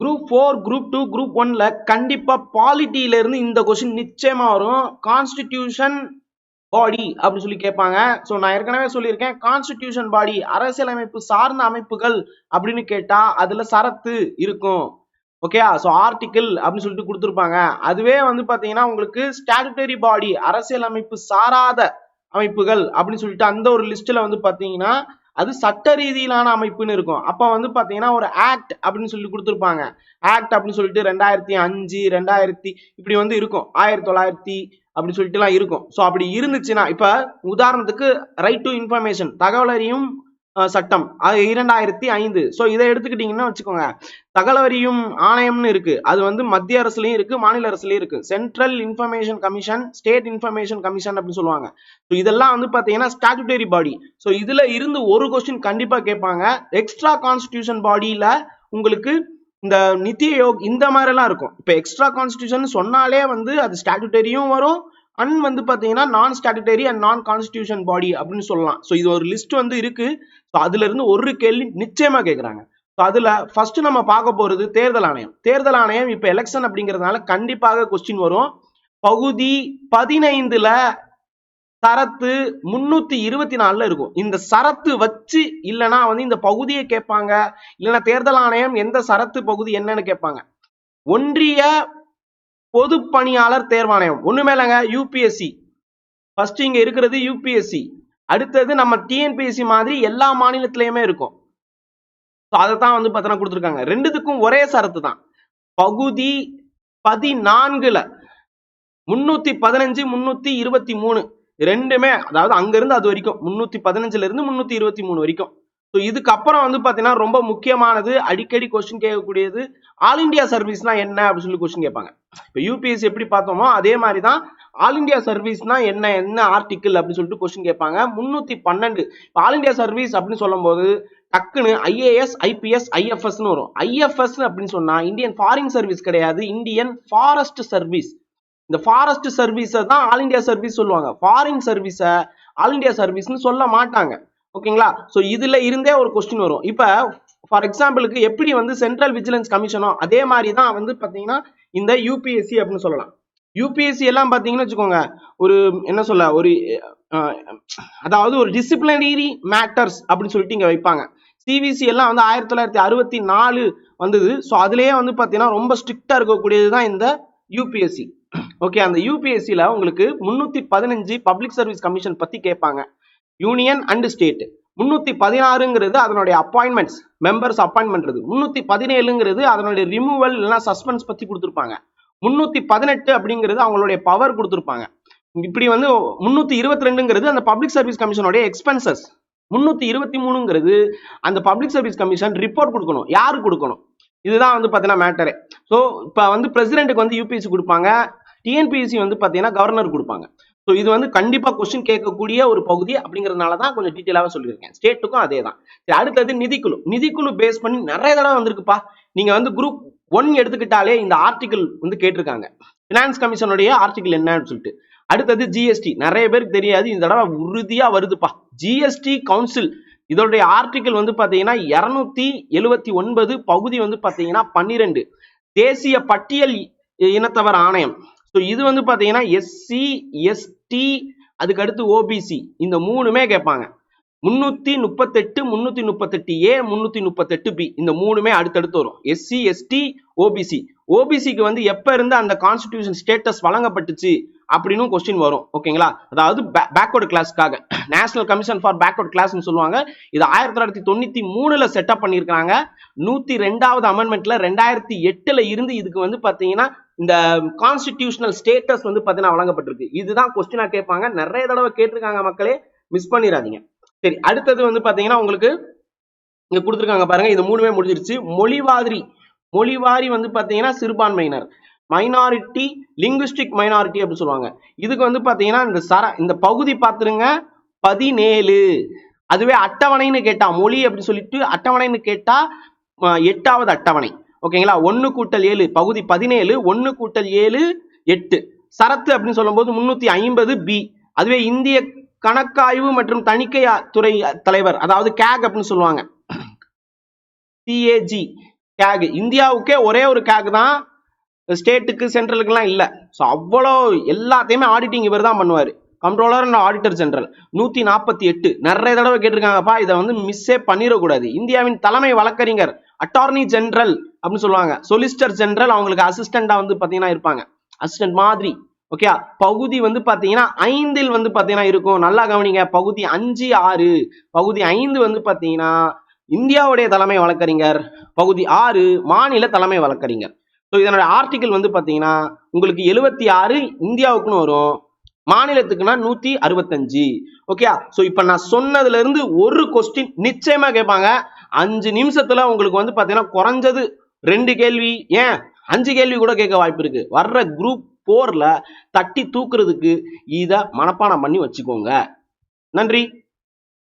Group four group two group ஒன்ல கண்டிப்பா பாலிட்டியில இருந்து இந்த கொஸ்டின் நிச்சயமா வரும். கான்ஸ்டிடியூஷன் பாடி அப்படின்னு சொல்லி கேட்பாங்க. ஸோ நான் ஏற்கனவே சொல்லியிருக்கேன். கான்ஸ்டிடியூஷன் பாடி அரசியலமைப்பு சார்ந்த அமைப்புகள் அப்படின்னு கேட்டா அதுல சரத்து இருக்கும். ஓகேயா ஸோ ஆர்டிக்கிள் அப்படின்னு சொல்லிட்டு கொடுத்துருப்பாங்க. அதுவே வந்து பாத்தீங்கன்னா உங்களுக்கு ஸ்டாட்டுட்டரி பாடி அரசியலமைப்பு சாராத அமைப்புகள் அப்படின்னு சொல்லிட்டு அந்த ஒரு லிஸ்ட்ல வந்து பாத்தீங்கன்னா அது சட்ட ரீதியிலான அமைப்புன்னு இருக்கும். அப்போ வந்து பார்த்தீங்கன்னா ஒரு ஆக்ட் அப்படின்னு சொல்லி கொடுத்துருப்பாங்க. ஆக்ட் அப்படின்னு சொல்லிட்டு ரெண்டாயிரத்தி அஞ்சு ரெண்டாயிரத்தி இப்படி வந்து இருக்கும். ஆயிரத்தி தொள்ளாயிரத்தி அப்படின்னு சொல்லிட்டுலாம் இருக்கும். ஸோ அப்படி இருந்துச்சுன்னா இப்போ உதாரணத்துக்கு ரைட் டு இன்ஃபர்மேஷன் தகவல் அறியும் சட்டம். அது இரண்டாயிரத்தி ஐந்து. ஸோ இதை எடுத்துக்கிட்டீங்கன்னா வச்சுக்கோங்க. தகவல் ஆணையம்னு இருக்கு. அது வந்து மத்திய அரசுலயும் இருக்கு மாநில அரசுலயும் இருக்கு. Central information commission state information commission அப்படின்னு சொல்லுவாங்க. ஸோ இதெல்லாம் வந்து பாத்தீங்கன்னா ஸ்டாட்டுட்டரி பாடி ஸோ இதுல இருந்து ஒரு கொஸ்டின் கண்டிப்பா கேட்பாங்க. எக்ஸ்ட்ரா கான்ஸ்டிடியூஷன் பாடியில உங்களுக்கு இந்த நித்தி யோக் இந்த மாதிரிலாம் இருக்கும். இப்போ எக்ஸ்ட்ரா கான்ஸ்டியூஷன் சொன்னாலே வந்து அது ஸ்டாட்டுட்டரியும் வரும். அண்ட் வந்து பார்த்தீங்கன்னா நான் ஸ்டாட்டுட்டரி அண்ட் நான் கான்ஸ்டியூஷன் பாடி அப்படின்னு சொல்லலாம். ஸோ இது ஒரு லிஸ்ட் வந்து இருக்கு. ஸோ அதுல இருந்து ஒரு கேள்வி நிச்சயமா கேட்குறாங்க ஸோ அதுல ஃபர்ஸ்ட் நம்ம பார்க்க போறது தேர்தல் ஆணையம். தேர்தல் ஆணையம் இப்போ எலெக்ஷன் அப்படிங்கிறதுனால கண்டிப்பாக கொஸ்டின் வரும். பகுதி பதினைந்துல சரத்து முன்னூத்தி இருபத்தி நாலுல இருக்கும். இந்த சரத்து வச்சு இல்லைன்னா வந்து இந்த பகுதியை கேட்பாங்க. இல்லைன்னா தேர்தல் ஆணையம் எந்த சரத்து பகுதி என்னன்னு கேட்பாங்க. ஒன்றிய பொது பணியாளர் தேர்வாணையம் ஒண்ணுமே இல்லைங்க யூபிஎஸ்சி ஃபர்ஸ்ட் இங்க இருக்கிறது யூபிஎஸ்சி அடுத்தது நம்ம டிஎன்பிஎஸ்சி மாதிரி எல்லா மாநிலத்திலயுமே இருக்கும். ஸோ அதை தான் வந்து பார்த்தோன்னா கொடுத்துருக்காங்க. ரெண்டுத்துக்கும் ஒரே சரத்து தான். பகுதி பதினான்குல முன்னூத்தி பதினஞ்சு முன்னூத்தி இருபத்தி மூணு. ரெண்டுமே அதாவது அங்க இருந்து அது வரைக்கும் முன்னூத்தி பதினஞ்சுல இருந்து முன்னூத்தி இருபத்தி மூணு வரைக்கும். ஸோ இதுக்கப்புறம் வந்து பார்த்தீங்கன்னா ரொம்ப முக்கியமானது அடிக்கடி கொஸ்டின் கேட்கக்கூடியது ஆல் இந்தியா சர்வீஸ்னா என்ன அப்படின்னு சொல்லி கொஸ்டின் கேட்பாங்க. இப்போ யூபிஎஸ்சி எப்படி பார்த்தோமோ அதே மாதிரி தான் ஆல் இந்தியா சர்வீஸ்னா என்ன என்ன ஆர்டிக்கிள் அப்படின்னு சொல்லிட்டு கொஸ்டின் கேட்பாங்க. முன்னூத்தி பன்னெண்டு. இப்போ ஆல் இந்தியா சர்வீஸ் அப்படின்னு சொல்லும்போது டக்குன்னு ஐஏஎஸ் ஐபிஎஸ் ஐஎஃப்எஸ்னு வரும். ஐஎஃப்எஸ் அப்படின்னு சொன்னா இந்தியன் ஃபாரின் சர்வீஸ் கிடையாது. இந்தியன் ஃபாரஸ்ட் சர்வீஸ் இந்த ஃபாரஸ்ட் சர்வீஸை தான் ஆல் இந்தியா சர்வீஸ் சொல்லுவாங்க. ஃபாரின் சர்வீஸை ஆல் இந்தியா சர்வீஸ்னு சொல்ல மாட்டாங்க. ஓகேங்களா? ஸோ இதுல இருந்தே ஒரு கொஸ்டின் வரும். இப்போ ஃபார் எக்ஸாம்பிளுக்கு எப்படி வந்து சென்ட்ரல் விஜிலன்ஸ் கமிஷனோ அதே மாதிரி தான் வந்து பார்த்தீங்கன்னா இந்த யூபிஎஸ்சி அப்படின்னு சொல்லலாம். யூபிஎஸ்சி எல்லாம் பார்த்தீங்கன்னு வச்சுக்கோங்க ஒரு என்ன சொல்ல ஒரு அதாவது ஒரு டிசிப்ளினரி மேட்டர்ஸ் அப்படின்னு சொல்லிட்டு இங்கே வைப்பாங்க. சிவிசி எல்லாம் வந்து ஆயிரத்தி தொள்ளாயிரத்தி அறுபத்தி நாலு வந்தது. ஸோ அதுலேயே வந்து பார்த்தீங்கன்னா ரொம்ப ஸ்ட்ரிக்டாக இருக்கக்கூடியது தான் இந்த யூபிஎஸ்சி ஓகே அந்த யூபிஎஸ்சியில் உங்களுக்கு முந்நூற்றி பதினஞ்சு பப்ளிக் சர்வீஸ் கமிஷன் பற்றி கேட்பாங்க. யூனியன் அண்ட் ஸ்டேட் முன்னூத்தி பதினாறுங்கிறது அதனுடைய அப்பாயின்மெண்ட்ஸ் மெம்பர்ஸ் அப்பாயின்மெண்ட் முன்னூத்தி முந்நூற்றி பதினேழுங்கிறது அதனுடைய ரிமூவல் இல்லைன்னா சஸ்பென்ஸ் பற்றி கொடுத்துருப்பாங்க. முந்நூற்றி பதினெட்டு அப்படிங்கிறது அவங்களுடைய பவர் கொடுத்துருப்பாங்க. இப்படி வந்து முந்நூற்றி இருபத்தி ரெண்டுங்கிறது அந்த பப்ளிக் சர்வீஸ் கமிஷனுடைய எக்ஸ்பென்சஸ் முந்நூற்றி இருபத்தி மூணுங்கிறது அந்த பப்ளிக் சர்வீஸ் கமிஷன் ரிப்போர்ட் கொடுக்கணும். யாரு கொடுக்கணும்? இதுதான் வந்து பார்த்தீங்கன்னா மேட்டரே ஸோ இப்போ வந்து பிரசிடென்ட்டுக்கு வந்து யூபிஎஸ்சி கொடுப்பாங்க. டிஎன்பிஎஸ்சி வந்து பார்த்தீங்கன்னா கவர்னர் கொடுப்பாங்க. ஸோ இது வந்து கண்டிப்பாக கொஸ்டின் கேட்கக்கூடிய ஒரு பகுதி அப்படிங்கிறதுனால தான் கொஞ்சம் டீட்டெயிலாக சொல்லியிருக்கேன். ஸ்டேட்டுக்கும் அதே தான். சரி அடுத்தது நிதிக்குழு நிதிக்குழு பேஸ் பண்ணி நிறைய தடவை வந்திருக்குப்பா. நீங்கள் வந்து குரூப் ஒன் எடுத்துக்கிட்டாலே இந்த ஆர்டிக்கிள் வந்து கேட்டிருக்காங்க. ஃபினான்ஸ் கமிஷனுடைய ஆர்டிக்கிள் என்னன்னு சொல்லிட்டு. அடுத்தது ஜிஎஸ்டி நிறைய பேருக்கு தெரியாது. இந்த தடவை உறுதியா வருதுப்பா. ஜிஎஸ்டி கவுன்சில் இதோடைய ஆர்டிகிள் வந்து பாத்தீங்கன்னா இருநூத்தி எழுவத்தி ஒன்பது பகுதி வந்து பாத்தீங்கன்னா பன்னிரெண்டு. தேசிய பட்டியல் இனத்தவர் ஆணையம். ஸோ இது வந்து பார்த்தீங்கன்னா எஸ்சி எஸ்டி அதுக்கு அடுத்து ஓபிசி இந்த மூணுமே கேட்பாங்க. முன்னூத்தி முப்பத்தெட்டு முன்னூத்தி முப்பத்தெட்டு ஏ முன்னூத்தி முப்பத்தெட்டு பி இந்த மூணுமே அடுத்தடுத்து வரும். எஸ்சி எஸ்டி ஓபிசி ஓபிசிக்கு வந்து எப்ப இருந்து அந்த கான்ஸ்டிடியூஷன் ஸ்டேட்டஸ் வழங்கப்பட்டுச்சு அப்படின்னு கொஸ்டின் வரும். ஓகேங்களா அதாவது பேக்வர்டு கிளாஸ்க்காக நேஷனல் கமிஷன் ஃபார் பேக்வர்ட் கிளாஸ்னு சொல்லுவாங்க. இது ஆயிரத்தி தொள்ளாயிரத்தி தொண்ணூத்தி மூணுல செட்டப் பண்ணியிருக்காங்க நூத்தி ரெண்டாவது அமெண்ட்மெண்ட்ல ரெண்டாயிரத்தி எட்டுல இருந்து இதுக்கு வந்து பாத்தீங்கன்னா இந்த கான்ஸ்டிடியூஷனல் ஸ்டேட்டஸ் வந்து பார்த்தீங்கன்னா வழங்கப்பட்டிருக்கு. இதுதான் கொஸ்டினா கேட்பாங்க. நிறைய தடவை கேட்டிருக்காங்க மக்களே. மிஸ் பண்ணிடாதீங்க சரி அடுத்தது வந்து பார்த்தீங்கன்னா உங்களுக்கு இங்க கொடுத்துருக்காங்க பாருங்க. இது மூணுமே முடிஞ்சிருச்சு. மொழிவாரி மொழிவாரி வந்து பார்த்தீங்கன்னா சிறுபான்மையினர். மைனாரிட்டி லிங்குஸ்டிக் மைனாரிட்டி அப்படின்னு சொல்லுவாங்க. இதுக்கு வந்து பார்த்தீங்கன்னா இந்த சர இந்த பகுதி பார்த்துருங்க. பதினேழு. அதுவே அட்டவணைன்னு கேட்டா மொழி அப்படின்னு சொல்லிட்டு அட்டவணைன்னு கேட்டா எட்டாவது அட்டவணை. ஓகேங்களா? ஒன்னு கூட்டல் ஏழு பகுதி பதினேழு ஒன்னு கூட்டல் ஏழு எட்டு. சரத்து அப்படின்னு சொல்லும்போது முன்னூத்தி ஐம்பது பி அதுவே இந்திய கணக்காய்வு மற்றும் தணிக்கை துறை தலைவர் அதாவது கேக் அப்படின்னு சொல்லுவாங்க. சிஏஜி கேக் இந்தியாவுக்கே ஒரே ஒரு கேக் தான். ஸ்டேட்டுக்கு சென்ட்ரலுக்குலாம் இல்லை. ஸோ அவ்வளோ எல்லாத்தையுமே ஆடிட்டிங் இவர் தான் பண்ணுவார். கண்ட்ரோலர் அண்ட் ஆடிட்டர் ஜெனரல் நூற்றி நாற்பத்தி எட்டு. நிறைய தடவை கேட்டிருக்காங்கப்பா. இதை வந்து மிஸ்ஸே பண்ணிடக்கூடாது. இந்தியாவின் தலைமை வழக்கறிஞர் அட்டார்னி ஜெனரல் அப்படின்னு சொல்லுவாங்க. சொலிசிட்டர் ஜெனரல் அவங்களுக்கு அசிஸ்டண்டா வந்து பார்த்தீங்கன்னா இருப்பாங்க. அசிஸ்டன்ட் மாதிரி ஓகே பகுதி வந்து பார்த்தீங்கன்னா ஐந்தில் வந்து பார்த்தீங்கன்னா இருக்கும். நல்லா கவனிங்க. பகுதி அஞ்சு ஆறு. பகுதி ஐந்து வந்து பார்த்தீங்கன்னா இந்தியாவுடைய தலைமை வழக்கறிஞர். பகுதி ஆறு மாநில தலைமை வழக்கறிஞர். ஸோ இதனோட ஆர்டிகிள் வந்து பார்த்தீங்கன்னா உங்களுக்கு எழுபத்தி ஆறு இந்தியாவுக்குன்னு வரும். மாநிலத்துக்குன்னா நூத்தி அறுபத்தஞ்சு. ஓகே ஸோ இப்போ நான் சொன்னதுல இருந்து ஒரு கொஸ்டின் நிச்சயமா கேட்பாங்க. அஞ்சு நிமிஷத்துல உங்களுக்கு வந்து பார்த்தீங்கன்னா குறைஞ்சது ரெண்டு கேள்வி ஏன்? அஞ்சு கேள்வி கூட கேட்க வாய்ப்பு இருக்கு. வர்ற குரூப் போர்ல தட்டி தூக்குறதுக்கு இதை மனப்பாடம் பண்ணி வச்சுக்கோங்க. நன்றி.